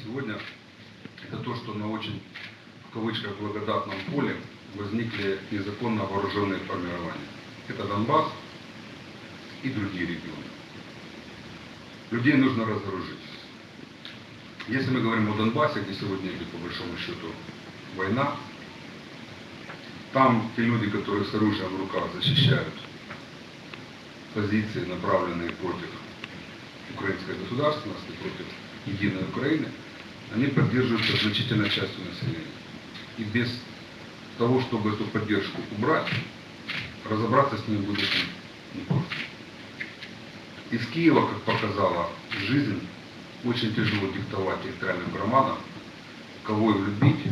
Сегодня, это то, что на очень, в кавычках, благодатном поле возникли незаконно вооруженные формирования. Это Донбасс и другие регионы. Людей нужно разоружить. Если мы говорим о Донбассе, где сегодня идет по большому счету война, там те люди, которые с оружием в руках защищают позиции, направленные против украинской государственности, против единой Украины, они поддерживаются значительной частью населения. И без того, чтобы эту поддержку убрать, разобраться с ним будет непросто. Из Киева, как показала жизнь, очень тяжело диктовать территориальным громадам, кого им любить,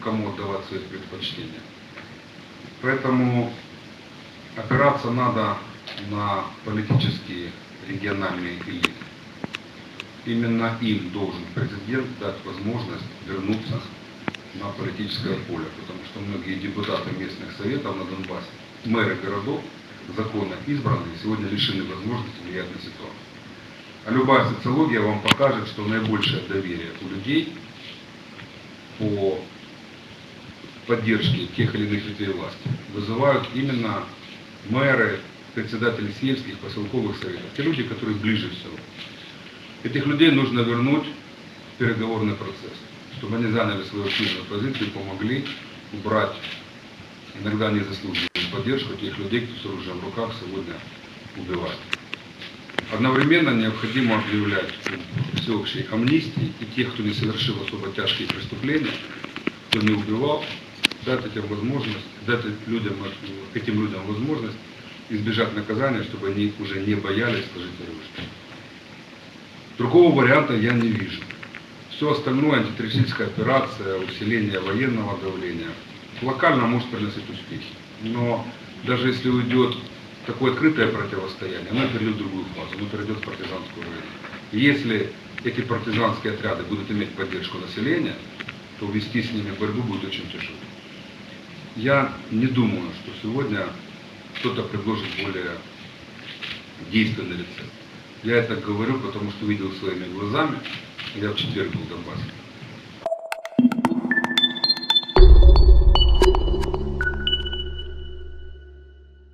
кому отдавать свои предпочтения. Поэтому опираться надо на политические региональные элиты. Именно им должен президент дать возможность вернуться на политическое поле, потому что многие депутаты местных советов на Донбассе, мэры городов, законно избранные, сегодня лишены возможности влиять на ситуацию. А любая социология вам покажет, что наибольшее доверие у людей по поддержке тех или иных ветвей власти вызывают именно мэры, председатели сельских, поселковых советов, те люди, которые ближе всего. Этих людей нужно вернуть в переговорный процесс, чтобы они заняли свою активную позицию помогли убрать иногда незаслуженную поддержку тех людей, кто с оружием в руках сегодня убивает. Одновременно необходимо объявлять всеобщей амнистии и тех, кто не совершил особо тяжкие преступления, кто не убивал, дать этим возможность, дать людям, этим людям возможность избежать наказания, чтобы они уже не боялись сложить оружие. Другого варианта я не вижу. Все остальное, антитеррористическая операция, усиление военного давления, локально может приносить успехи. Но даже если уйдет такое открытое противостояние, оно перейдет в другую фазу, оно перейдет в партизанскую войну. И если эти партизанские отряды будут иметь поддержку населения, то вести с ними борьбу будет очень тяжело. Я не думаю, что сегодня кто-то предложит более действенный рецепт. Я это говорю, потому что видел своими глазами. Я в четверг был в Донбассе.